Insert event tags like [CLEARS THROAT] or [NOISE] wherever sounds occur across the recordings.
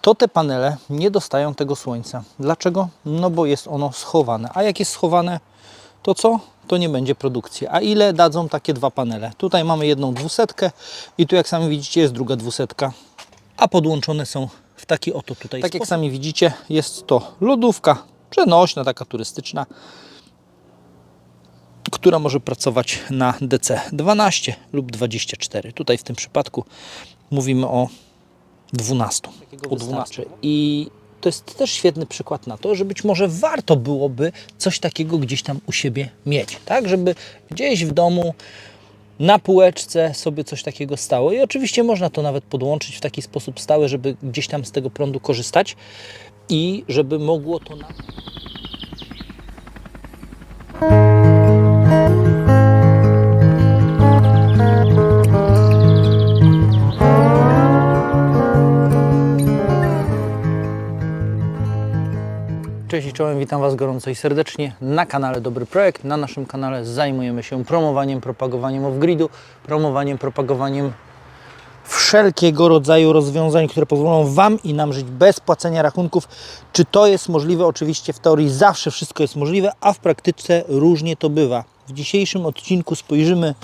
to te panele nie dostają tego słońca. Dlaczego? No bo jest ono schowane. A jak jest schowane, to co? To nie będzie produkcji. A ile dadzą takie dwa panele? Tutaj mamy jedną dwusetkę i tu jak sami widzicie jest druga dwusetka. A podłączone są w taki oto tutaj Tak jak sami widzicie jest to lodówka przenośna, taka turystyczna, która może pracować na DC 12 lub 24. Tutaj w tym przypadku mówimy o 12. O 12. I to jest też świetny przykład na to, że być może warto byłoby coś takiego gdzieś tam u siebie mieć, tak? Żeby gdzieś w domu na półeczce sobie coś takiego stało. I oczywiście można to nawet podłączyć w taki sposób stały, żeby gdzieś tam z tego prądu korzystać i żeby mogło to na... Cześć i czołem, witam Was gorąco i serdecznie na kanale Dobry Projekt. Na naszym kanale zajmujemy się promowaniem, propagowaniem off-gridu, promowaniem, propagowaniem wszelkiego rodzaju rozwiązań, które pozwolą Wam i nam żyć bez płacenia rachunków. Czy to jest możliwe? Oczywiście w teorii zawsze wszystko jest możliwe, a w praktyce różnie to bywa. W dzisiejszym odcinku spojrzymy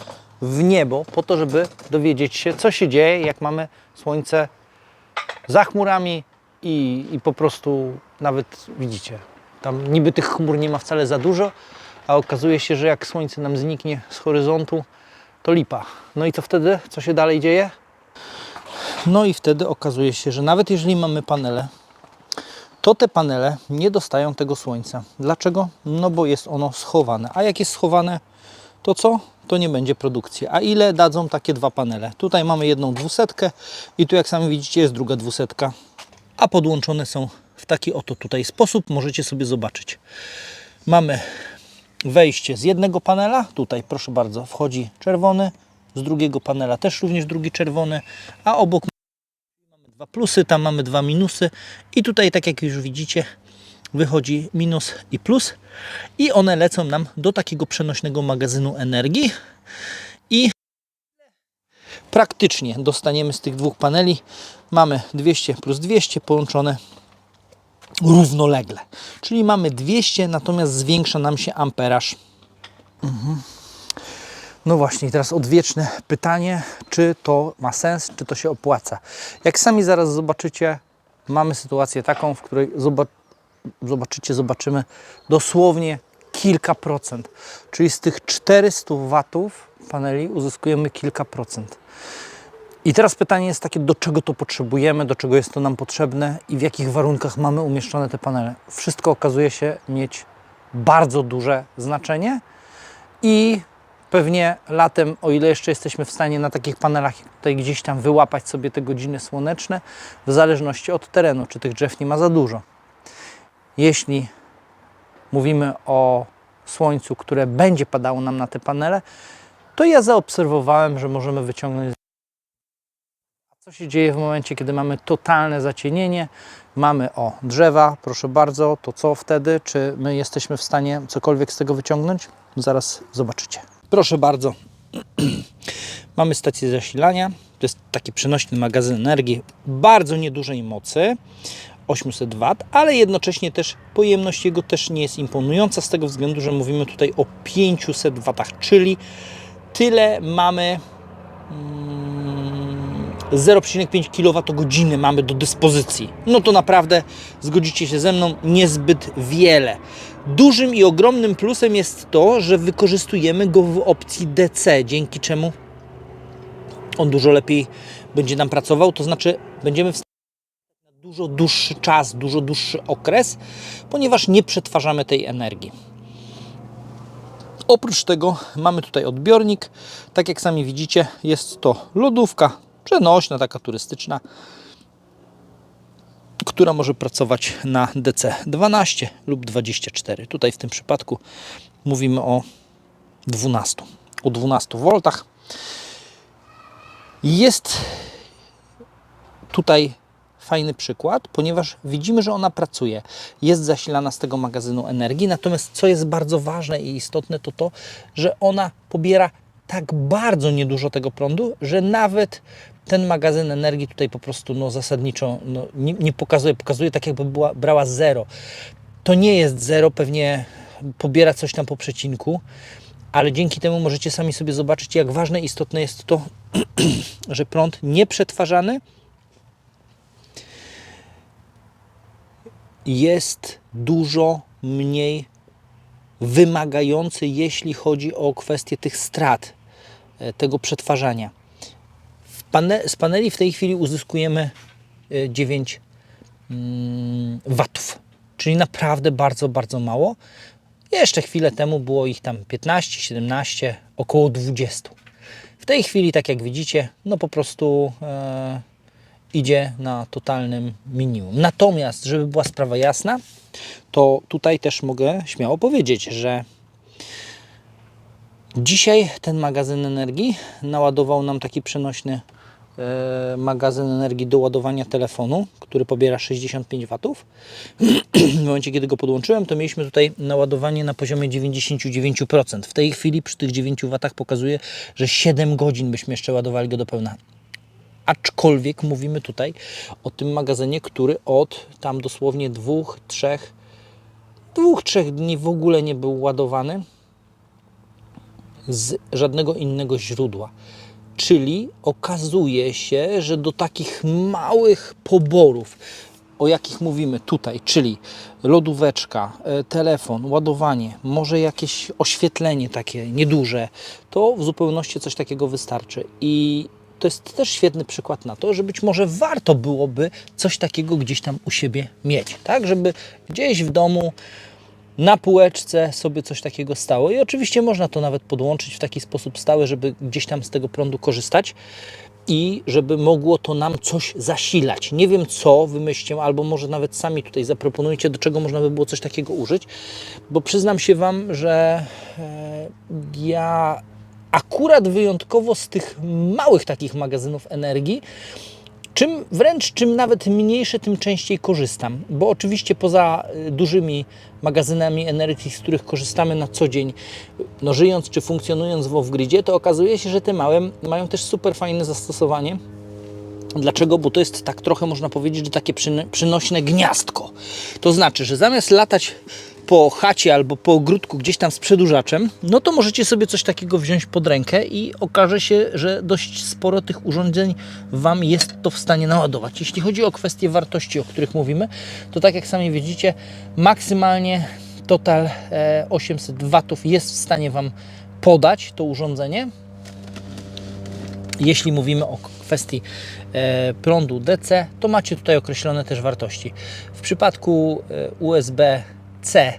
w niebo po to, żeby dowiedzieć się, co się dzieje, jak mamy słońce za chmurami i, i po prostu nawet widzicie, tam niby tych chmur nie ma wcale za dużo, a okazuje się, że jak słońce nam zniknie z horyzontu, to lipa. No i co wtedy? Co się dalej dzieje? No i wtedy okazuje się, że nawet jeżeli mamy panele, to te panele nie dostają tego słońca. Dlaczego? No bo jest ono schowane. A jak jest schowane, to co? To nie będzie produkcji. A ile dadzą takie dwa panele? Tutaj mamy jedną dwusetkę i tu jak sami widzicie jest druga dwusetka. A podłączone są w taki oto tutaj sposób. Możecie sobie zobaczyć. Mamy wejście z jednego panela. Tutaj proszę bardzo wchodzi czerwony. Z drugiego panela też również drugi czerwony. A obok mamy dwa plusy, tam mamy dwa minusy. I tutaj tak jak już widzicie wychodzi minus i plus i one lecą nam do takiego przenośnego magazynu energii i praktycznie dostaniemy z tych dwóch paneli mamy 200 plus 200 połączone równolegle. Czyli mamy 200, natomiast zwiększa nam się amperaż. Mhm. No właśnie, teraz odwieczne pytanie, czy to ma sens, czy to się opłaca. Jak sami zaraz zobaczycie, mamy sytuację taką, w której zobac zobaczycie, zobaczymy dosłownie kilka procent. Czyli z tych 400 watów paneli uzyskujemy kilka procent. I teraz pytanie jest takie, do czego to potrzebujemy, do czego jest to nam potrzebne i w jakich warunkach mamy umieszczone te panele. Wszystko okazuje się mieć bardzo duże znaczenie i pewnie latem, o ile jeszcze jesteśmy w stanie na takich panelach tutaj gdzieś tam wyłapać sobie te godziny słoneczne, w zależności od terenu, czy tych drzew nie ma za dużo. Jeśli mówimy o słońcu, które będzie padało nam na te panele, to ja zaobserwowałem, że możemy wyciągnąć. Co się dzieje w momencie, kiedy mamy totalne zacienienie? Mamy o drzewa, proszę bardzo, to co wtedy? Czy my jesteśmy w stanie cokolwiek z tego wyciągnąć? Zaraz zobaczycie. Proszę bardzo, [CLEARS THROAT] mamy stację zasilania. To jest taki przenośny magazyn energii bardzo niedużej mocy. 800 W, ale jednocześnie też pojemność jego też nie jest imponująca z tego względu, że mówimy tutaj o 500 W, czyli tyle mamy mm, 0,5 kWh mamy do dyspozycji. No to naprawdę, zgodzicie się ze mną, niezbyt wiele. Dużym i ogromnym plusem jest to, że wykorzystujemy go w opcji DC, dzięki czemu on dużo lepiej będzie nam pracował, to znaczy będziemy w dużo dłuższy czas, dużo dłuższy okres, ponieważ nie przetwarzamy tej energii. Oprócz tego mamy tutaj odbiornik. Tak jak sami widzicie, jest to lodówka przenośna, taka turystyczna, która może pracować na DC 12 lub 24. Tutaj w tym przypadku mówimy o 12, o 12 V. Jest tutaj fajny przykład, ponieważ widzimy, że ona pracuje. Jest zasilana z tego magazynu energii, natomiast co jest bardzo ważne i istotne, to to, że ona pobiera tak bardzo niedużo tego prądu, że nawet ten magazyn energii tutaj po prostu no, zasadniczo no, nie, nie pokazuje, pokazuje tak jakby była, brała zero. To nie jest zero, pewnie pobiera coś tam po przecinku, ale dzięki temu możecie sami sobie zobaczyć, jak ważne istotne jest to, [CLEARS THROAT] że prąd nieprzetwarzany jest dużo mniej wymagający, jeśli chodzi o kwestię tych strat, e, tego przetwarzania. Pane, z paneli w tej chwili uzyskujemy e, 9 mm, watów, czyli naprawdę bardzo, bardzo mało. Jeszcze chwilę temu było ich tam 15, 17, około 20. W tej chwili, tak jak widzicie, no po prostu e, idzie na totalnym minimum. Natomiast, żeby była sprawa jasna, to tutaj też mogę śmiało powiedzieć, że dzisiaj ten magazyn energii naładował nam taki przenośny e, magazyn energii do ładowania telefonu, który pobiera 65 watów. [CLEARS THROAT] W momencie, kiedy go podłączyłem, to mieliśmy tutaj naładowanie na poziomie 99%. W tej chwili przy tych 9 watach pokazuje, że 7 godzin byśmy jeszcze ładowali go do pełna. Aczkolwiek mówimy tutaj o tym magazynie, który od tam dosłownie dwóch, trzech, dwóch, trzech dni w ogóle nie był ładowany z żadnego innego źródła. Czyli okazuje się, że do takich małych poborów, o jakich mówimy tutaj, czyli lodóweczka, e, telefon, ładowanie, może jakieś oświetlenie takie nieduże, to w zupełności coś takiego wystarczy. I to jest też świetny przykład na to, że być może warto byłoby coś takiego gdzieś tam u siebie mieć, tak? Żeby gdzieś w domu na półeczce sobie coś takiego stało. I oczywiście można to nawet podłączyć w taki sposób stały, żeby gdzieś tam z tego prądu korzystać i żeby mogło to nam coś zasilać. Nie wiem co wymyślcie, albo może nawet sami tutaj zaproponujcie, do czego można by było coś takiego użyć, bo przyznam się Wam, że e, ja akurat wyjątkowo z tych małych takich magazynów energii Czym wręcz czym nawet mniejsze, tym częściej korzystam, bo oczywiście poza y, dużymi magazynami energii, z których korzystamy na co dzień, no żyjąc czy funkcjonując w off-gridzie, to okazuje się, że te małe mają też super fajne zastosowanie. Dlaczego? Bo to jest tak trochę można powiedzieć, że takie przyno- przynośne gniazdko. To znaczy, że zamiast latać po chacie albo po ogródku gdzieś tam z przedłużaczem, no to możecie sobie coś takiego wziąć pod rękę i okaże się, że dość sporo tych urządzeń Wam jest to w stanie naładować. Jeśli chodzi o kwestie wartości, o których mówimy, to tak jak sami widzicie, maksymalnie total e, 800 watów jest w stanie Wam podać to urządzenie. Jeśli mówimy o kwestii e, prądu DC, to macie tutaj określone też wartości. W przypadku e, USB-C,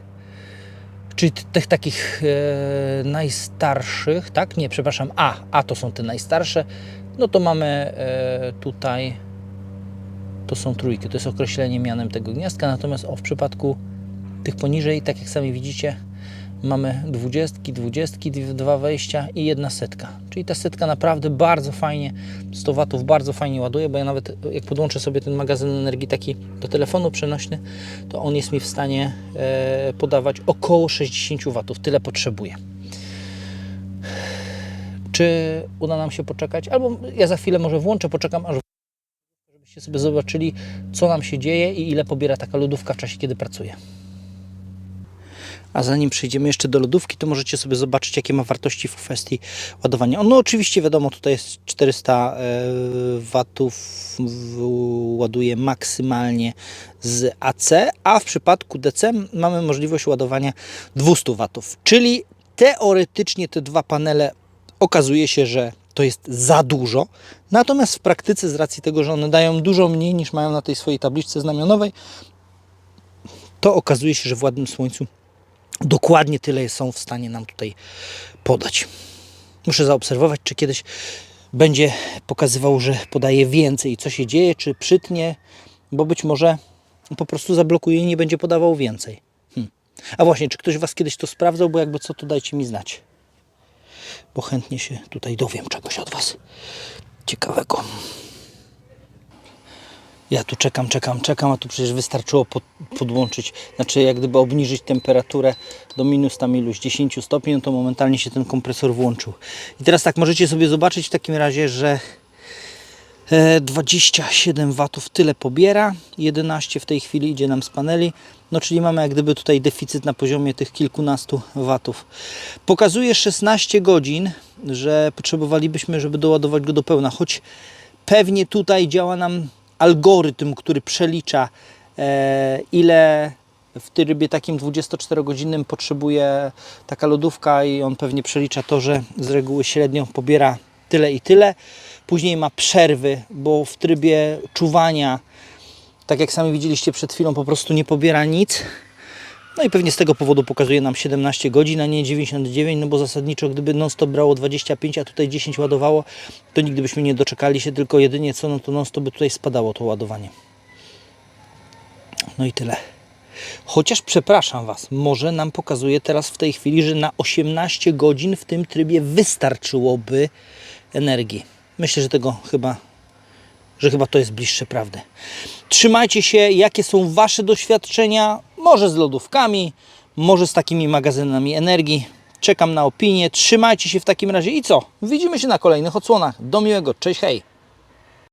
czyli tych takich e, najstarszych, tak? Nie, przepraszam, A, A to są te najstarsze, no to mamy e, tutaj, to są trójki, to jest określenie mianem tego gniazdka, natomiast o, w przypadku tych poniżej, tak jak sami widzicie, mamy dwudziestki, dwudziestki, dwa wejścia i jedna setka. Czyli ta setka naprawdę bardzo fajnie, 100 watów bardzo fajnie ładuje, bo ja nawet jak podłączę sobie ten magazyn energii taki do telefonu przenośny, to on jest mi w stanie e, podawać około 60 watów. Tyle potrzebuję. Czy uda nam się poczekać? Albo ja za chwilę może włączę, poczekam aż żebyście sobie zobaczyli, co nam się dzieje i ile pobiera taka lodówka w czasie, kiedy pracuje. A zanim przejdziemy jeszcze do lodówki, to możecie sobie zobaczyć, jakie ma wartości w kwestii ładowania. No oczywiście wiadomo, tutaj jest 400 e, watów, ładuje maksymalnie z AC, a w przypadku DC mamy możliwość ładowania 200 watów. Czyli teoretycznie te dwa panele okazuje się, że to jest za dużo. Natomiast w praktyce, z racji tego, że one dają dużo mniej niż mają na tej swojej tabliczce znamionowej, to okazuje się, że w ładnym słońcu dokładnie tyle są w stanie nam tutaj podać. Muszę zaobserwować, czy kiedyś będzie pokazywał, że podaje więcej, co się dzieje, czy przytnie, bo być może po prostu zablokuje i nie będzie podawał więcej. Hm. A właśnie, czy ktoś Was kiedyś to sprawdzał, bo jakby co, to dajcie mi znać. Bo chętnie się tutaj dowiem czegoś od Was ciekawego. Ja tu czekam, czekam, czekam, a tu przecież wystarczyło pod, podłączyć, znaczy jak gdyby obniżyć temperaturę do minus tam iluś 10 stopni, no to momentalnie się ten kompresor włączył. I teraz tak, możecie sobie zobaczyć w takim razie, że E, 27 watów tyle pobiera, 11 w tej chwili idzie nam z paneli, no czyli mamy jak gdyby tutaj deficyt na poziomie tych kilkunastu watów. Pokazuje 16 godzin, że potrzebowalibyśmy, żeby doładować go do pełna, choć pewnie tutaj działa nam algorytm, który przelicza e, ile w trybie takim 24-godzinnym potrzebuje taka lodówka i on pewnie przelicza to, że z reguły średnio pobiera tyle i tyle. Później ma przerwy, bo w trybie czuwania, tak jak sami widzieliście przed chwilą, po prostu nie pobiera nic. No i pewnie z tego powodu pokazuje nam 17 godzin, a nie 99, no bo zasadniczo gdyby non-stop brało 25, a tutaj 10 ładowało, to nigdy byśmy nie doczekali się, tylko jedynie co, no to non-stop by tutaj spadało to ładowanie. No i tyle. Chociaż przepraszam Was, może nam pokazuje teraz w tej chwili, że na 18 godzin w tym trybie wystarczyłoby energii. Myślę, że tego chyba, że chyba to jest bliższe prawdy. Trzymajcie się, jakie są Wasze doświadczenia, może z lodówkami, może z takimi magazynami energii. Czekam na opinię. Trzymajcie się w takim razie i co? Widzimy się na kolejnych odsłonach. Do miłego. Cześć, hej!